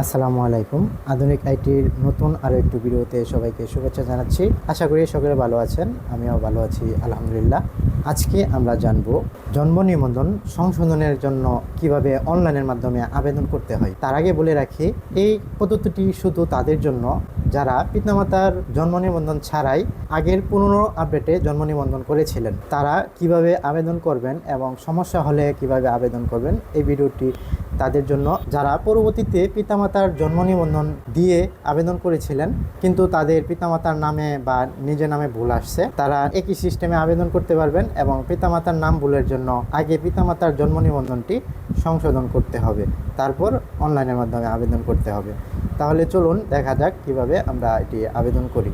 আসসালামু আলাইকুম। আধুনিক আইটির নতুন আরও একটু ভিডিওতে সবাইকে শুভেচ্ছা জানাচ্ছি। আশা করি সকলে ভালো আছেন, আমিও ভালো আছি, আলহামদুলিল্লাহ। আজকে আমরা জানব জন্ম নিবন্ধন সংশোধনের জন্য কীভাবে অনলাইনের মাধ্যমে আবেদন করতে হয়। তার আগে বলে রাখি, এই পদ্ধতিটি শুধু তাদের জন্য, যারা পিতামাতার জন্ম নিবন্ধন ছাড়াই আগের পুরনো আপডেটে জন্ম নিবন্ধন করেছিলেন, তারা কীভাবে আবেদন করবেন এবং সমস্যা হলে কীভাবে আবেদন করবেন, এই ভিডিওটি তাদের জন্য। যারা পরবর্তীতে পিতামাতার জন্ম নিবন্ধন দিয়ে আবেদন করেছিলেন, কিন্তু তাদের পিতামাতার নামে বা নিজের নামে ভুল আসছে, তারা একই সিস্টেমে আবেদন করতে পারবেন এবং পিতামাতার নাম ভুলের জন্য আগে পিতামাতার জন্ম নিবন্ধনটি সংশোধন করতে হবে। তারপর অনলাইনের মাধ্যমে আবেদন করতে হবে। তাহলে চলুন দেখা যাক কীভাবে আমরা এটি আবেদন করি।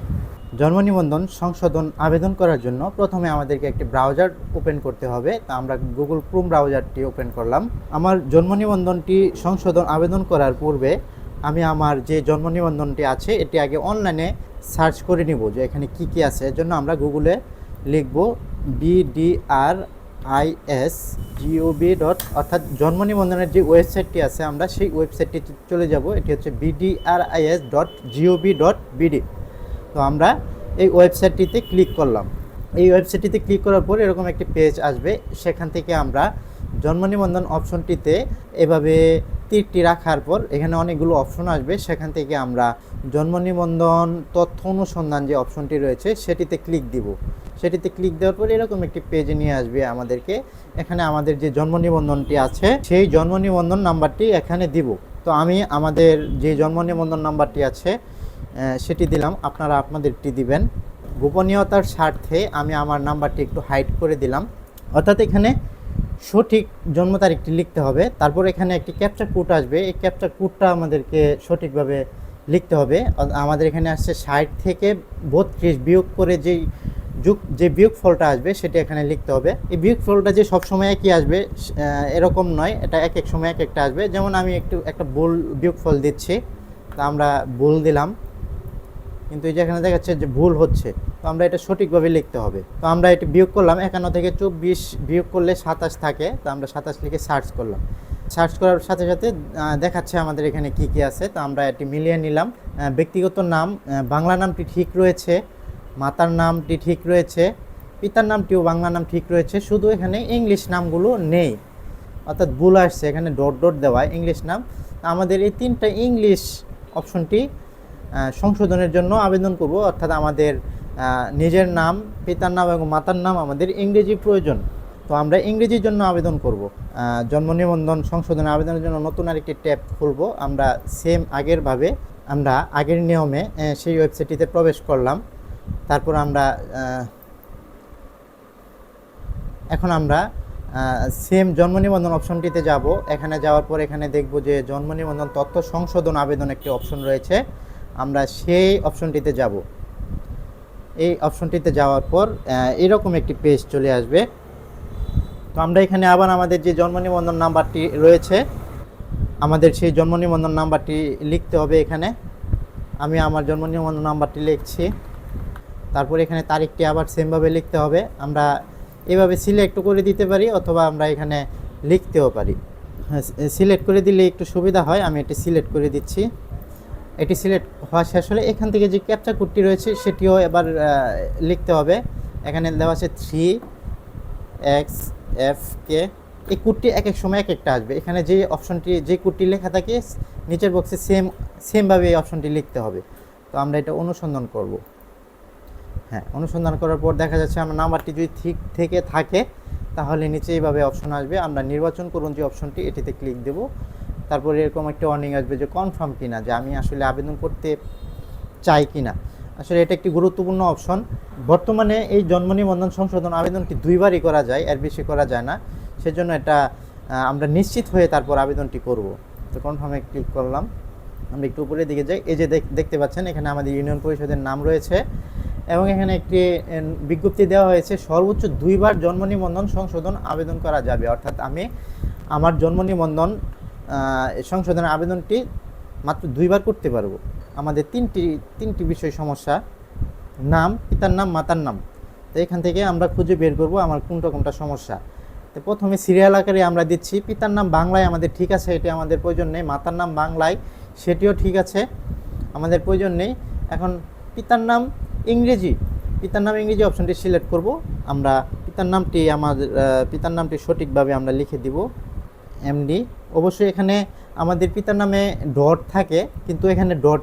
জন্ম নিবন্ধন সংশোধন আবেদন করার জন্য প্রথমে আমাদেরকে একটি ব্রাউজার ওপেন করতে হবে। তা আমরা গুগল ক্রোম ব্রাউজারটি ওপেন করলাম। আমার জন্ম নিবন্ধনটি সংশোধন আবেদন করার পূর্বে আমি আমার যে জন্ম নিবন্ধনটি আছে, এটি আগে অনলাইনে সার্চ করে নিব যে এখানে কি কি আছে। এর জন্য আমরা গুগলে লিখব বিডিআর আইএস জিওবি ডট অর্থাৎ জন্ম নিবন্ধনের যে ওয়েবসাইটটি আছে, আমরা সেই ওয়েবসাইটটি চলে যাব। এটি হচ্ছে BDRIS dot GOB dot BD তো আমরা এই ওয়েবসাইটটিতে ক্লিক করলাম। এই ওয়েবসাইটটিতে ক্লিক করার পর এরকম একটি পেজ আসবে। সেখান থেকে আমরা জন্ম নিবন্ধন অপশনটিতে এভাবে তীরটি রাখার পর এখানে অনেকগুলো অপশন আসবে। সেখান থেকে আমরা জন্ম নিবন্ধন তথ্য অনুসন্ধান যে অপশনটি রয়েছে, সেটিতে ক্লিক দিব। সেটিতে ক্লিক দেওয়ার পর এরকম একটি পেজে নিয়ে আসবে আমাদেরকে। এখানে আমাদের যে জন্ম নিবন্ধনটি আছে, সেই জন্ম নিবন্ধন নাম্বারটি এখানে দিব। তো আমি আমাদের যে জন্ম নিবন্ধন নাম্বারটি আছে সেটি দিলাম। আপনারা আপনাদেরটি দিবেন। গোপনীয়তার স্বার্থে আমি আমার নাম্বারটি একটু হাইড করে দিলাম। অর্থাৎ এখানে সঠিক জন্ম তারিখটি লিখতে হবে। তারপর এখানে একটি ক্যাপচার কোড আসবে। এই ক্যাপচার কোডটা আমাদেরকে সঠিকভাবে লিখতে হবে। আমাদের এখানে আসছে ষাট থেকে বত্রিশ বিয়োগ করে যেই যুগ যে বিয়োগ ফলটা আসবে সেটা এখানে লিখতে হবে। এই বিয়োগ ফলটা যে সবসময় একই আসবে এরকম নয়। এটা এক এক সময় এক একটা আসবে। যেমন আমি একটু একটা ভুল বিয়োগ ফল দিচ্ছি, তা আমরা ভুল দিলাম। কিন্তু এই যে এখানে দেখাচ্ছে যে ভুল হচ্ছে, তো আমরা এটা সঠিকভাবে লিখতে হবে। তো আমরা এটি বিয়োগ করলাম, একান্ন থেকে চব্বিশ বিয়োগ করলে সাতাশ থাকে। তো আমরা সাতাশ লিখে সার্চ করলাম। সার্চ করার সাথে সাথে দেখাচ্ছে আমাদের এখানে কি কি আছে। তো আমরা এটি মিলিয়ে নিলাম। ব্যক্তিগত নাম বাংলা নামটি ঠিক রয়েছে। মাতার নামটি ঠিক রয়েছে, পিতার নামটিও বাংলা নাম ঠিক রয়েছে, শুধু এখানে ইংলিশ নামগুলো নেই। অর্থাৎ ভুল আসছে, এখানে ডট ডট দেওয়া ইংলিশ নাম। আমাদের এই তিনটা ইংলিশ অপশনটি সংশোধনের জন্য আবেদন করব। অর্থাৎ আমাদের নিজের নাম, পিতার নাম এবং মাতার নাম আমাদের ইংরেজি প্রয়োজন। তো আমরা ইংরেজির জন্য আবেদন করব। জন্ম নিবন্ধন সংশোধনের আবেদনের জন্য নতুন আরেকটি ট্যাব খুলব। আমরা সেম আগেরভাবে, আমরা আগের নিয়মে সেই ওয়েবসাইটটিতে প্রবেশ করলাম। তারপর আমরা এখন আমরা সেম জন্ম নিবন্ধন অপশনটিতে যাব। এখানে যাওয়ার পর এখানে দেখব যে জন্ম নিবন্ধন তথ্য সংশোধন আবেদন একটি অপশন রয়েছে। আমরা সেই অপশনটিতে যাব। এই অপশনটিতে যাওয়ার পর এরকম একটি পেজ চলে আসবে। তো আমরা এখানে আবার আমাদের যে জন্ম নিবন্ধন নাম্বারটি রয়েছে, আমাদের সেই জন্ম নিবন্ধন নাম্বারটি লিখতে হবে এখানে। আমি আমার জন্ম নিবন্ধন নাম্বারটি লিখছি। তারপর এখানে তারিখটি আবার সেমভাবে লিখতে হবে। আমরা এভাবে সিলেক্ট করে দিতে পারি অথবা আমরা এখানে লিখতেও পারি। হ্যাঁ সিলেক্ট করে দিলে একটু সুবিধা হয়। আমি এটি সিলেক্ট করে দিচ্ছি। এটি সিলেক্ট হওয়া শেষ হলে এখান থেকে যে ক্যাপচা কোডটি রয়েছে সেটিও এবার লিখতে হবে। এখানে দেওয়া আছে থ্রি এক্স এফ কে এই কোডটি এক এক সময় এক একটা আসবে। এখানে যে অপশনটি যে কোডটি লেখা থাকে, নিচের বক্সে সেম সেমভাবে এই অপশনটি লিখতে হবে। তো আমরা এটা অনুসন্ধান করব। হ্যাঁ অনুসন্ধান করার পর দেখা যাচ্ছে আমার নাম্বারটি যদি ঠিক থেকে থাকে, তাহলে নিচে এইভাবে অপশন আসবে। আমরা নির্বাচন করুন যে অপশনটি এটিতে ক্লিক দেব। তারপরে এরকম একটা ওয়ার্নিং আসবে যে কনফার্ম কিনা, যে আমি আসলে আবেদন করতে চাই কিনা। আসলে এটা একটি গুরুত্বপূর্ণ অপশন বর্তমানে এই জন্ম নিবন্ধন সংশোধন আবেদনটি দুইবারই করা যায়, এর বেশি করা যায় না। সেজন্য এটা আমরা নিশ্চিত হয়ে তারপর আবেদনটি করব। তো কনফার্মে ক্লিক করলাম। আমরা একটু উপরের দিকে যাই। এই যে দেখ- দেখতে পাচ্ছেন, এখানে আমাদের ইউনিয়ন পরিষদের নাম রয়েছে। এবং এখানে একটি বিজ্ঞপ্তি দেওয়া হয়েছে, সর্বোচ্চ দুইবার জন্ম নিবন্ধন সংশোধন আবেদন করা যাবে। অর্থাৎ আমি আমার জন্ম নিবন্ধন সংশোধনের আবেদনটি মাত্র দুইবার করতে পারব। আমাদের তিনটি তিনটি বিষয় সমস্যা। নাম, পিতার নাম, মাতার নাম। তো এখান থেকে আমরা খুঁজে বের করব আমার কোনটা কোনটা সমস্যা। তো প্রথমে সিরিয়াল আকারে আমরা দিচ্ছি, পিতার নাম বাংলায় আমাদের ঠিক আছে, এটি আমাদের প্রয়োজন নেই। মাতার নাম বাংলায়, সেটিও ঠিক আছে, আমাদের প্রয়োজন নেই। এখন পিতার নাম ইংরেজি, পিতার নাম ইংরেজি অপশনটি সিলেক্ট করব। আমরা পিতার নামটি আমাদের পিতার নামটি সঠিকভাবে আমরা লিখে দিব এমডি অবশ্যই এখানে আমাদের পিতার নামে ডট থাকে, কিন্তু এখানে ডট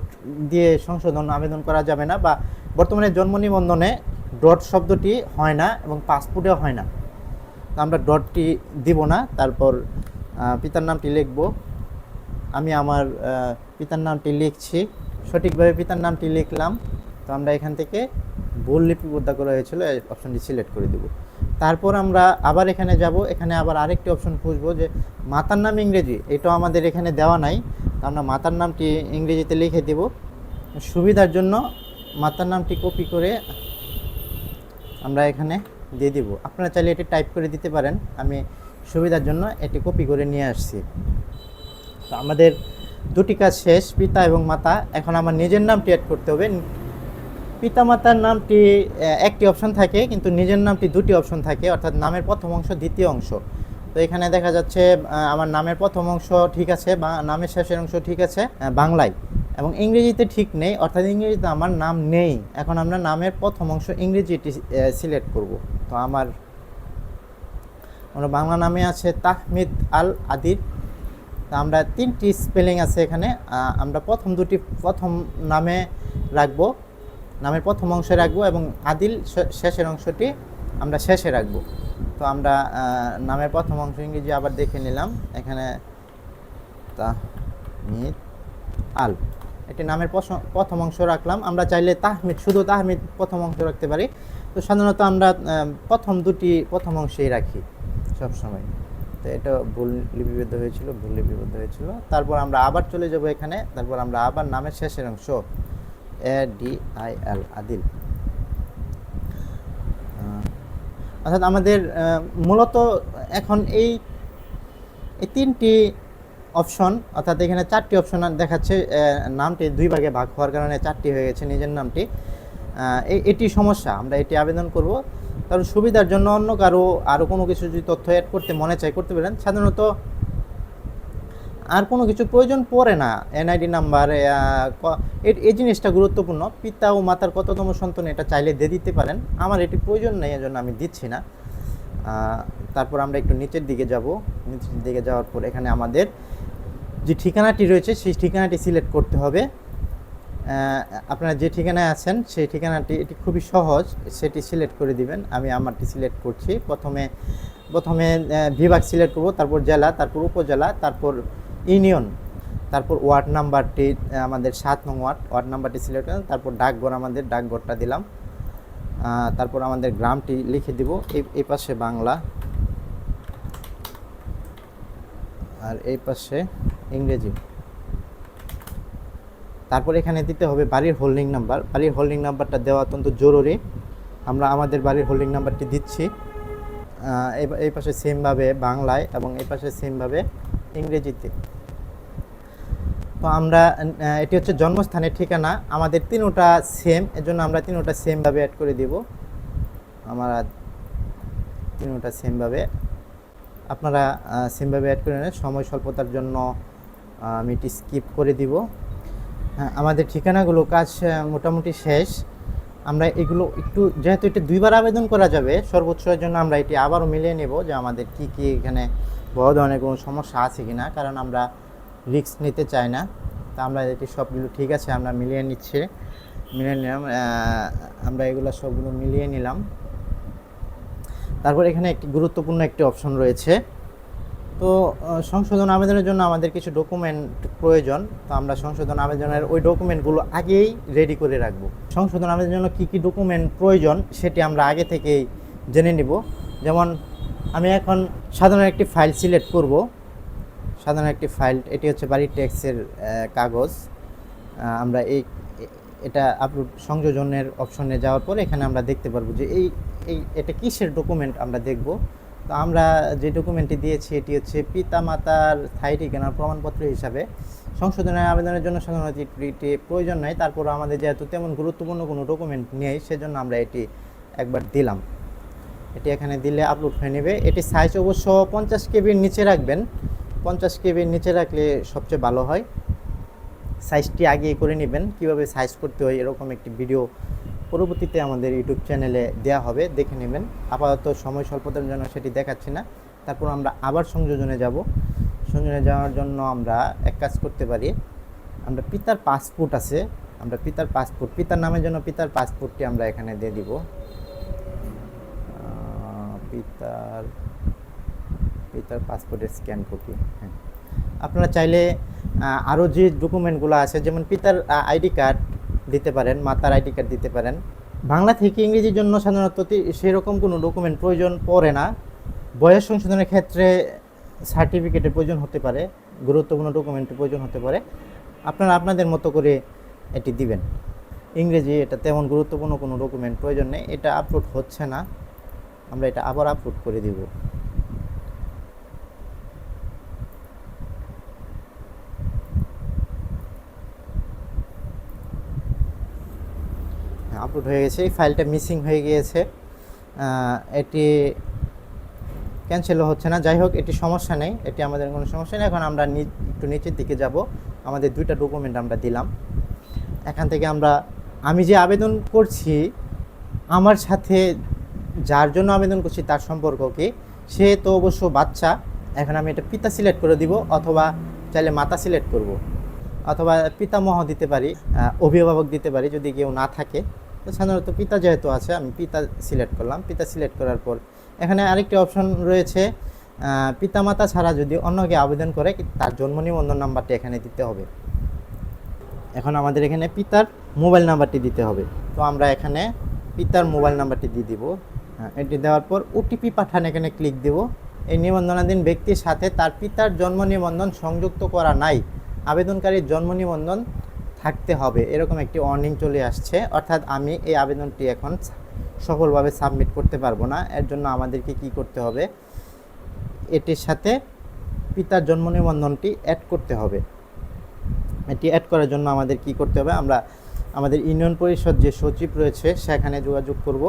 দিয়ে সংশোধন আবেদন করা যাবে না বা বর্তমানে জন্ম নিবন্ধনে ডট শব্দটি হয় না এবং পাসপোর্টেও হয় না। আমরা ডটটি দিব না, তারপর পিতার নামটি লিখব। আমি আমার পিতার নামটি লিখছি, সঠিকভাবে পিতার নামটি লিখলাম। তো আমরা এখান থেকে ভুল লিপিবদ্ধ করা হয়েছিল, এই অপশনটি সিলেক্ট করে দেব। তারপর আমরা আবার এখানে যাব, এখানে আবার আরেকটি অপশন খুঁজবো যে মাতার নাম ইংরেজি, এটাও আমাদের এখানে দেওয়া নাই, তো আমরা মাতার নামটি ইংরেজিতে লিখে দেব। সুবিধার জন্য মাতার নামটি কপি করে আমরা এখানে দিয়ে দিব। আপনারা চাইলে এটি টাইপ করে দিতে পারেন, আমি সুবিধার জন্য এটি কপি করে নিয়ে আসছি। তো আমাদের দুটি কাজ শেষ, পিতা এবং মাতা, এখন আমার নিজের নামটি অ্যাড করতে হবে। পিতা মাতার নামটি একটি অপশন থাকে, কিন্তু নিজের নামটি দুটি অপশন থাকে, অর্থাৎ নামের প্রথম অংশ, দ্বিতীয় অংশ। তো এখানে দেখা যাচ্ছে আমার নামের প্রথম অংশ ঠিক আছে বা নামের শেষের অংশ ঠিক আছে বাংলায়। এবং ইংরেজিতে ঠিক নেই, অর্থাৎ ইংরেজিতে আমার নাম নেই। এখন আমরা নামের প্রথম অংশ ইংরেজিটি সিলেক্ট করব। তো আমার, আমরা বাংলা নামে আছে তাহমিদ আল আদির। তা আমরা তিনটি স্পেলিং আছে এখানে আমরা প্রথম দুটি, প্রথম নামে রাখব। নামের প্রথম অংশে রাখব এবং আদিল শেষের অংশটি আমরা শেষে রাখব। তো আমরা নামের প্রথম অংশ ইংরেজি আবার দেখে নিলাম। এখানে তাহমিদ আল। এটি নামের প্রথম অংশ রাখলাম। আমরা চাইলে তাহমিদ, শুধু তাহমিদ প্রথম অংশ রাখতে পারি। তো সাধারণত আমরা প্রথম দুটি প্রথম অংশেই রাখি সবসময়। তো এটা ভুল লিপিবদ্ধ হয়েছিল, ভুল লিপিবদ্ধ হয়েছিল। তারপর আমরা আবার চলে যাব এখানে। তারপর আমরা আবার নামের শেষের অংশ। A D I L Adil. অর্থাৎ আমাদের মূলত এখন এই এই তিনটি অপশন, অর্থাৎ এখানে চারটি অপশন দেখাচ্ছে নামটি দুই ভাগে ভাগ হওয়ার কারণে চারটি হয়ে গেছে নিজের নামটি। এটি সমস্যা, আমরা এটি আবেদন করব। কারণ সুবিধার জন্য অন্য কারও আরও কোনো কিছু যদি তথ্য অ্যাড করতে মনে চায়, করতে পারেন। সাধারণত আর কোনো কিছু প্রয়োজন পড়ে না। এনআইডি নাম্বার এই জিনিসটা গুরুত্বপূর্ণ। পিতা ও মাতার কততম সন্তান এটা চাইলে দিয়ে দিতে পারেন। আমার এটি প্রয়োজন নেই, এজন্য আমি দিচ্ছি না। তারপর আমরা একটু নিচের দিকে যাব। নিচের দিকে যাওয়ার পর এখানে আমাদের যে ঠিকানাটি রয়েছে, সেই ঠিকানাটি সিলেক্ট করতে হবে। আপনারা যে ঠিকানায় আছেন, সেই ঠিকানাটি, এটি খুবই সহজ, সেটি সিলেক্ট করে দিবেন। আমি আমারটি সিলেক্ট করছি। প্রথমে প্রথমে বিভাগ সিলেক্ট করব, তারপর জেলা, তারপর উপজেলা, তারপর ইউনিয়ন। তারপর ওয়ার্ড নাম্বারটি আমাদের সাত নং ওয়ার্ড ওয়ার্ড নাম্বারটি সিলেক্ট করলাম তারপর ডাকঘর আমাদের ডাকঘরটা দিলাম। তারপর আমাদের গ্রামটি লিখে দিব, এই পাশে বাংলা। আর এই পাশে ইংরেজি। তারপর এখানে দিতে হবে বাড়ির হোল্ডিং নাম্বার। বাড়ির হোল্ডিং নাম্বারটা দেওয়া অত্যন্ত জরুরি। আমরা আমাদের বাড়ির হোল্ডিং নাম্বারটি দিচ্ছি। এই পাশে সেমভাবে বাংলায় এবং এই পাশে সেমভাবে ইংরেজিতে। তো আমরা এটি হচ্ছে জন্মস্থানের ঠিকানা। আমাদের তিনোটা সেম এর জন্য আমরা তিনোটা সেমভাবে অ্যাড করে দিব। আমরা তিনোটা সেমভাবে, আপনারা সেমভাবে অ্যাড করে নেন। সময় স্বল্পতার জন্য আমি এটি স্কিপ করে দিব। হ্যাঁ আমাদের ঠিকানাগুলো কাজ মোটামুটি শেষ। আমরা এগুলো একটু, যেহেতু এটা দুইবার আবেদন করা যাবে, সর্বোচ্চ এর জন্য আমরা এটি আবারও মিলিয়ে নেব যে আমাদের কি কি এখানে বড় ধরনের কোনো সমস্যা আছে কি না কারণ আমরা রিস্ক নিতে চাই না। তা আমরা এটি সবগুলো ঠিক আছে, আমরা মিলিয়ে নিচ্ছি। মিলিয়ে নিলাম আমরা এগুলো সবগুলো মিলিয়ে নিলাম। তারপর এখানে একটি গুরুত্বপূর্ণ একটি অপশন রয়েছে। তো সংশোধন আবেদনের জন্য আমাদের কিছু ডকুমেন্ট প্রয়োজন। তো আমরা সংশোধন আবেদনের ওই ডকুমেন্টগুলো আগেই রেডি করে রাখব। সংশোধন আবেদনের জন্য কী কী ডকুমেন্ট প্রয়োজন সেটি আমরা আগে থেকেই জেনে নিব। যেমন, আমি এখন সাধারণ একটি ফাইল সিলেক্ট করব। সাধারণ একটি ফাইল এটি হচ্ছে বাড়ির ট্যাক্সের কাগজ। আমরা এই, এটা আপলোড সংযোজনের অপশনে যাওয়ার পর এখানে আমরা দেখতে পারব যে এই এই, এটা কিসের ডকুমেন্ট আমরা দেখব। তো আমরা যে ডকুমেন্টটি দিয়েছি, এটি হচ্ছে পিতা মাতার স্থায়ী ঠিকানার প্রমাণপত্র হিসাবে। সংশোধনের আবেদনের জন্য সাধারণত এটি প্রয়োজন নাই তারপর আমাদের যেহেতু তেমন গুরুত্বপূর্ণ কোনো ডকুমেন্ট নেই, সেজন্য আমরা এটি একবার দিলাম। এটি এখানে দিলে আপলোড হয়ে নেবে। এটি সাইজ অবশ্য পঞ্চাশ কেবির নিচে রাখবেন। পঞ্চাশ কেবির নিচে রাখলে সবচেয়ে ভালো হয়। সাইজটি আগে করে নেবেন কীভাবে সাইজ করতে হয় এরকম একটি ভিডিও পরবর্তীতে আমাদের ইউটিউব চ্যানেলে দেওয়া হবে দেখে নেবেন। আপাতত সময় স্বল্পতার জন্য সেটি দেখাচ্ছি না। তারপর আমরা আবার সংযোজনে যাব। সংযোজনে যাওয়ার জন্য আমরা এক কাজ করতে পারি। আমরা পিতার পাসপোর্ট আছে আমরা পিতার পাসপোর্ট পিতার নামের জন্য পিতার পাসপোর্টটি আমরা এখানে দিয়ে দিব। আহ, পিতার পিতার পাসপোর্টের স্ক্যান কপি হ্যাঁ। আপনারা চাইলে আরও যে ডকুমেন্টগুলো আছে, যেমন পিতার আইডি কার্ড দিতে পারেন, মাতার আইডি কার্ড দিতে পারেন। বাংলা থেকে ইংরেজির জন্য সাধারণত সেরকম কোনো ডকুমেন্ট প্রয়োজন পড়ে না। বয়স সংশোধনের ক্ষেত্রে সার্টিফিকেটের প্রয়োজন হতে পারে, গুরুত্বপূর্ণ ডকুমেন্টের প্রয়োজন হতে পারে। আপনারা আপনাদের মতো করে এটি দিবেন। ইংরেজি এটা তেমন গুরুত্বপূর্ণ কোনো ডকুমেন্ট প্রয়োজন নেই, এটা আপলোড হচ্ছে না। আমরা এটা আবার আপলোড করে দিব। আপলোড হয়ে গেছে। এই ফাইলটা মিসিং হয়ে গিয়েছে। এটি ক্যান্সেলও হচ্ছে না। যাই হোক, এটি সমস্যা নেই। এটি আমাদের কোনো সমস্যা নেই। এখন আমরা একটু নিচের দিকে যাব। আমাদের দুইটা ডকুমেন্ট আমরা দিলাম। এখান থেকে আমরা আমি যে আবেদন করছি, আমার সাথে যার জন্য আবেদন করছি তার সম্পর্ক কি? সে তো অবশ্য বাচ্চা। এখন আমি এটা পিতা সিলেক্ট করে দিব অথবা চাইলে মাতা সিলেক্ট করব। অথবা পিতামহ দিতে পারি অভিভাবক দিতে পারি যদি কেউ না থাকে। সাধারণত পিতা যেহেতু আছে, আমি পিতা সিলেক্ট করলাম। পিতা সিলেক্ট করার পর এখানে আরেকটি অপশন রয়েছে। পিতামাতা ছাড়া যদি অন্য কেউ আবেদন করে তার জন্ম নিবন্ধন নাম্বারটি এখানে দিতে হবে। এখন আমাদের এখানে পিতার মোবাইল নাম্বারটি দিতে হবে। তো আমরা এখানে পিতার মোবাইল নাম্বারটি দিয়ে দিব। এটি দেওয়ার পর ওটিপি পাঠান এখানে ক্লিক দেব। এই নিবন্ধনাধীন ব্যক্তির সাথে তার পিতার জন্ম নিবন্ধন সংযুক্ত করা নাই। আবেদনকারীর জন্ম নিবন্ধন থাকতে হবে, এরকম একটি ওয়ার্নিং চলে আসছে। অর্থাৎ আমি এই আবেদনটি এখন সফলভাবে সাবমিট করতে পারব না। এর জন্য আমাদেরকে কি করতে হবে? এটির সাথে পিতার জন্ম নিবন্ধনটি অ্যাড করতে হবে। এটি অ্যাড করার জন্য আমাদের কি করতে হবে? আমরা আমাদের ইউনিয়ন পরিষদ যে সচিব রয়েছে, সেখানে যোগাযোগ করব।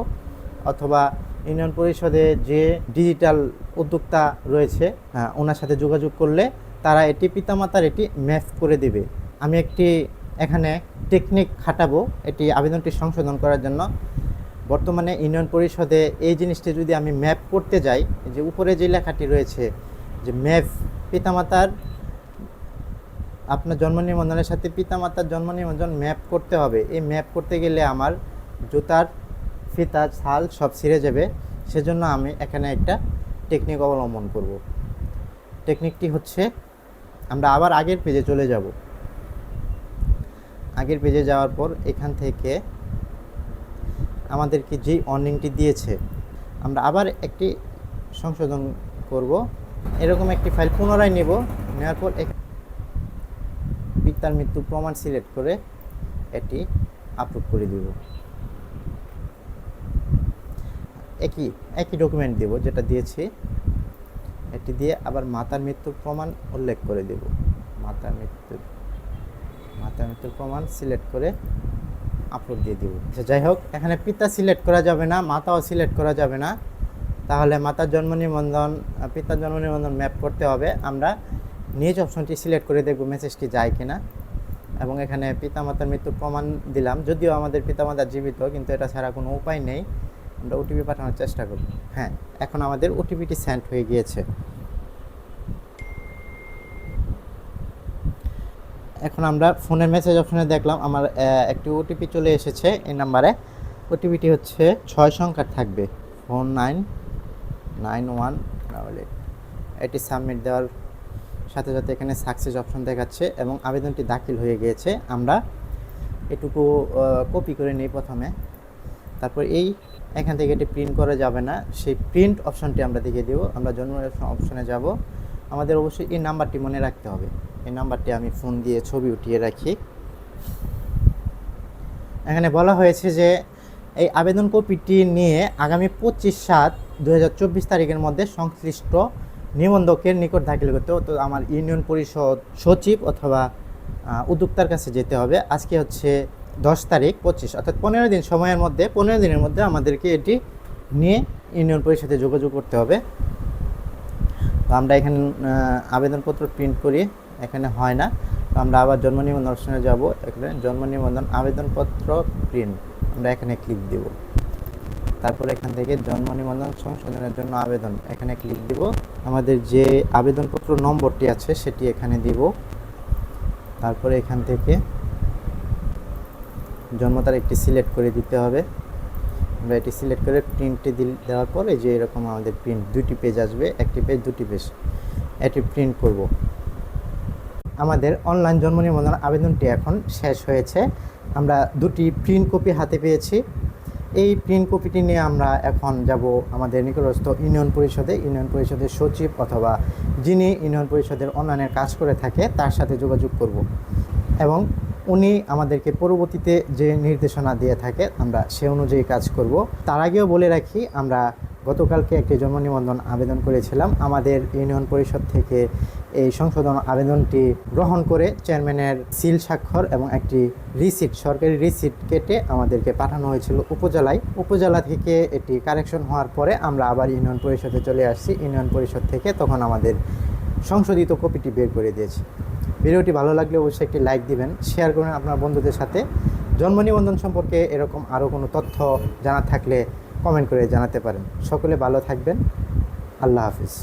অথবা ইউনিয়ন পরিষদে যে ডিজিটাল উদ্যোক্তা রয়েছে ওনার সাথে যোগাযোগ করলে তারা এটি পিতামাতার এটি ম্যাপ করে দেবে। আমি একটি এখানে টেকনিক খাটাবো। এটি আবেদনটি সংশোধন করার জন্য। বর্তমানে ইউনিয়ন পরিষদে এই জিনিসটি যদি আমি ম্যাপ করতে যাই যে উপরে যে লেখাটি রয়েছে, যে ম্যাপ, পিতামাতার আপনার জন্ম নিবন্ধনের সাথে পিতামাতার জন্ম নিবন্ধন ম্যাপ করতে হবে। এই ম্যাপ করতে গেলে আমার জুতার ফিতা ছাল সব ছিঁড়ে যাবে। সেজন্য আমি এখানে একটা টেকনিক অবলম্বন করব। টেকনিকটি হচ্ছে, আমরা আবার আগের পেজে চলে যাব। আগের পেজে যাওয়ার পর এখান থেকে আমাদেরকে যেই অর্নিংটি দিয়েছে, আমরা আবার একটি সংশোধন করব। এরকম একটি ফাইল পুনরায় নেব। নেওয়ার পর এক- পিতার মৃত্যু প্রমাণ সিলেক্ট করে এটি আপলোড করে দিব। একই একই ডকুমেন্ট দেব যেটা দিয়েছি। এটি দিয়ে আবার মাতার মৃত্যুর প্রমাণ উল্লেখ করে দেব। মাতার মৃত্যুর মাতার মৃত্যুর প্রমাণ সিলেক্ট করে আপলোড দিয়ে দিব। আচ্ছা, যাই হোক এখানে পিতা সিলেক্ট করা যাবে না মাতাও সিলেক্ট করা যাবে না। তাহলে মাতার জন্ম নিবন্ধন পিতার জন্ম নিবন্ধন ম্যাপ করতে হবে। আমরা নিজ অপশনটি সিলেক্ট করে দেখব মেসেজটি যায় কিনা। এবং এখানে পিতামাতার মৃত্যুর প্রমাণ দিলাম। যদিও আমাদের পিতামাতা জীবিত কিন্তু এটা ছাড়া কোনো উপায় নেই। আমরা ওটিপি পাঠানোর চেষ্টা করব। হ্যাঁ এখন আমাদের ওটিপিটি সেন্ড হয়ে গিয়েছে। এখন আমরা ফোনের মেসেজ অপশনে দেখলাম, আমার একটি ওটিপি চলে এসেছে এই নাম্বারে। ওটিপিটি হচ্ছে ছয় সংখ্যার থাকবে। Four nine nine one, double eight. এটি সাবমিট দেওয়ার সাথে সাথে এখানে সাকসেস অপশন দেখাচ্ছে এবং আবেদনটি দাখিল হয়ে গিয়েছে। আমরা এটুকু কপি করে নিই প্রথমে। তারপর এই, এখান থেকে এটি প্রিন্ট করা যাবে না। সেই প্রিন্ট অপশনটি আমরা দেখিয়ে দেবো। আমরা জন্ম অপশনে যাব। আমাদের অবশ্যই এই নাম্বারটি মনে রাখতে হবে। এই নাম্বারটি আমি ফোন দিয়ে ছবি উঠিয়ে রাখি। এখানে বলা হয়েছে যে, এই আবেদন কপিটি নিয়ে আগামী পঁচিশ সাত দু তারিখের মধ্যে সংশ্লিষ্ট নিবন্ধকের নিকট দাখিল করতে। তো আমার ইউনিয়ন পরিষদ সচিব অথবা উদ্যোক্তার কাছে যেতে হবে। আজকে হচ্ছে দশ তারিখ, পঁচিশ। অর্থাৎ পনেরো দিন সময়ের মধ্যে, পনেরো দিনের মধ্যে আমাদেরকে এটি নিয়ে ইউনিয়ন পরিষদে যোগাযোগ করতে হবে। তো আমরা এখানে আবেদনপত্র প্রিন্ট করি, এখানে হয় না। তো আমরা আবার জন্ম নিবন্ধন যাব, এখানে জন্ম নিবন্ধন আবেদনপত্র প্রিন্ট আমরা এখানে ক্লিক দেব। তারপর এখান থেকে জন্ম নিবন্ধন সংশোধনের জন্য আবেদন, এখানে ক্লিক দিব। আমাদের যে আবেদনপত্র নম্বরটি আছে, সেটি এখানে দিব। তারপরে এখান থেকে জন্ম তারিখটি সিলেক্ট করে দিতে হবে। আমরা এটি সিলেক্ট করে প্রিন্টে দিল, দেওয়ার পরে যে এরকম আমাদের প্রিন্ট দুটি পেজ আসবে, একটি পেজ দুটি পেজ এটি প্রিন্ট করব। আমাদের অনলাইন জন্ম নিবন্ধন আবেদনটি এখন শেষ হয়েছে। আমরা দুটি প্রিন্ট কপি হাতে পেয়েছি। এই প্রিন্ট কপিটি নিয়ে আমরা এখন যাব আমাদের নিকটস্থ ইউনিয়ন পরিষদে। ইউনিয়ন পরিষদের সচিব অথবা যিনি ইউনিয়ন পরিষদের অনলাইনের কাজ করে থাকে, তার সাথে যোগাযোগ করব। এবং উনি আমাদেরকে পরবর্তীতে যে নির্দেশনা দিয়ে থাকে, আমরা সে অনুযায়ী কাজ করব। তার আগেও বলে রাখি, আমরা গতকালকে একটি জন্ম নিবন্ধন আবেদন করেছিলাম। আমাদের ইউনিয়ন পরিষদ থেকে এই সংশোধন আবেদনটি গ্রহণ করে চেয়ারম্যানের সিল স্বাক্ষর এবং একটি রিসিট, সরকারি রিসিট কেটে আমাদেরকে পাঠানো হয়েছিল উপজেলায়। উপজেলা থেকে এটি কারেকশন হওয়ার পরে আমরা আবার ইউনিয়ন পরিষদে চলে আসছি। ইউনিয়ন পরিষদ থেকে তখন আমাদের সংশোধিত কপিটি বের করে দিয়েছে। ভিডিওটি ভালো লাগলে অবশ্যই একটি লাইক দিবেন, শেয়ার করুন আপনার বন্ধুদের সাথে। জন্ম নিবন্ধন সম্পর্কে এরকম আরও কোনো তথ্য জানা থাকলে কমেন্ট করে জানাতে পারেন। সকলে ভালো থাকবেন। আল্লাহ হাফিজ।